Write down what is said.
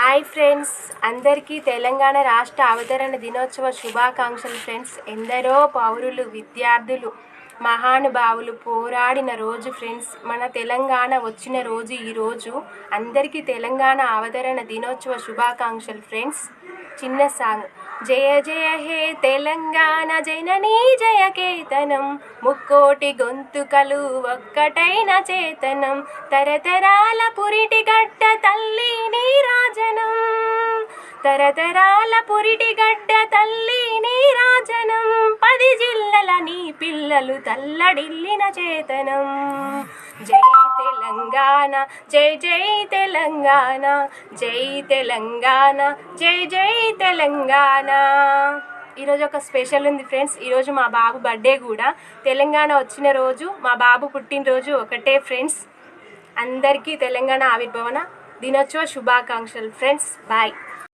Hi friends. అందరికీ తెలంగాణ రాష్ట్ర అవతరణ దినోత్సవ శుభాకాంక్షలు ఫ్రెండ్స్. ఎందరో పౌరులు విద్యార్థులు మహానుభావులు పోరాడిన రోజు ఫ్రెండ్స్. మన తెలంగాణ వచ్చిన రోజు ఈరోజు అందరికీ తెలంగాణ అవతరణ దినోత్సవ శుభాకాంక్షలు ఫ్రెండ్స్. చిన్న సాంగ్. జయ జయ హే తెలంగాణ జననీ జయ కేతనం. ముక్కోటి గొంతుకలు ఒక్కటైన చేతనం. తరతరాల పురిటి గడ్డ తరతరాల పురిటిగడ్డ గడ్డ తల్లి నీరాజనం పది జిల్లల నీ పిల్లలు తల్లడిల్లిన చేతనం. జై తెలంగాణ జై జై తెలంగాణ జై తెలంగాణ జై జై తెలంగాణ. ఈరోజు ఒక స్పెషల్ ఉంది ఫ్రెండ్స్. ఈరోజు మా బాబు బర్త్డే కూడా. తెలంగాణ వచ్చిన రోజు మా బాబు పుట్టినరోజు ఒకటే ఫ్రెండ్స్. అందరికీ తెలంగాణ ఆవిర్భవన దినోత్సవ శుభాకాంక్షలు ఫ్రెండ్స్. బాయ్.